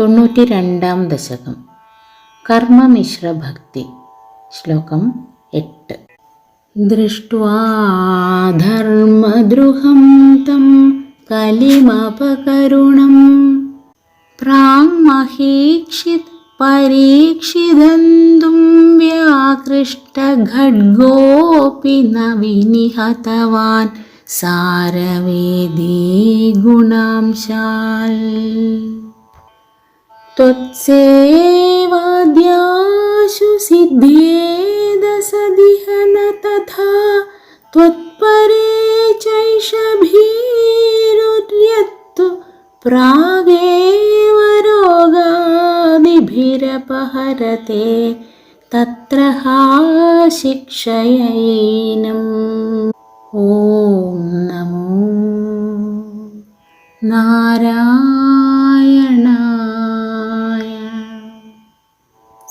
തൊണ്ണൂറ്റി രണ്ടാം ദശകം. കർമ്മമിശ്ര ഭക്തി ശ്ലോകം എട്ട്. ദൃഷ്ട്വാധർമ്മദ്രുഹം തം കലിമപകരുണം. പ്രാങ്മഹീക്ഷിത് പരീക്ഷിതന്തും വ്യാകൃഷ്ടഘഡ്ഗോപി ന വിനിഹതവാൻ സാരവേദീ ഗുണാംശാൽ. त्वत्सेवाद्याशु सिद्धेदसदिह न तथा त्वत्परे चैषभीरुर्यत्तु प्रागेव रोगादिभिरपहरते तत्र हा शिक्षयैनम् ॐ नमो नारा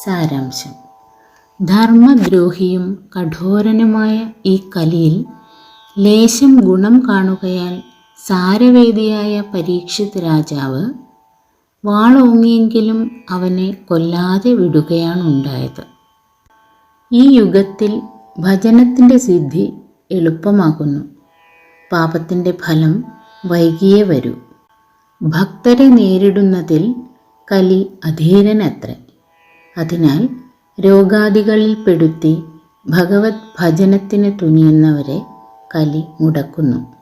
സാരാംശം. ധർമ്മദ്രോഹിയും കഠോരനുമായ ഈ കലിയിൽ ലേശം ഗുണം കാണുകയാൽ സാരവേദിയായ പരീക്ഷിത് രാജാവ് വാളോങ്ങിയെങ്കിലും അവനെ കൊല്ലാതെ വിടുകയാണുണ്ടായത് ഈ യുഗത്തിൽ ഭജനത്തിന്റെ സിദ്ധി എളുപ്പമാകുന്നു. പാപത്തിന്റെ ഫലം വൈകിയേ വരൂ. ഭക്തരെ നേരിടുന്നതിൽ കലി അധീരനത്രേ. അതിനാൽ രോഗാദികളിൽ പെടുത്തി ഭഗവത് ഭജനത്തിന് തുനിയുന്നവരെ കലി മുടക്കുന്നു.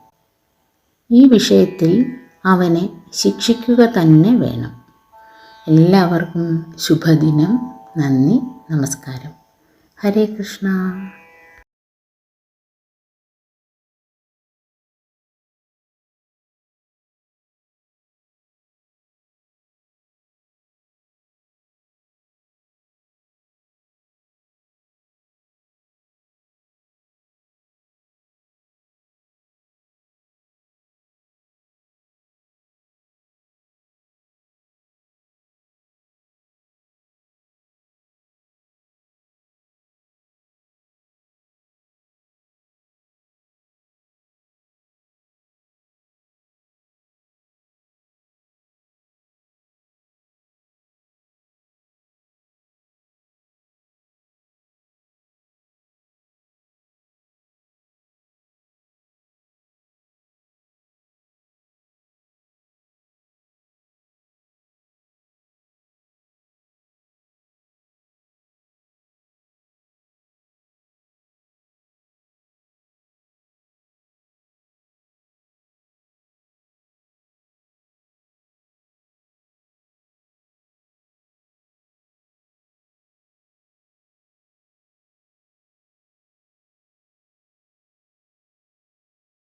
ഈ വിഷയത്തിൽ അവനെ ശിക്ഷിക്കുക തന്നെ വേണം. എല്ലാവർക്കും ശുഭദിനം. നന്ദി. നമസ്കാരം. ഹരേ കൃഷ്ണ.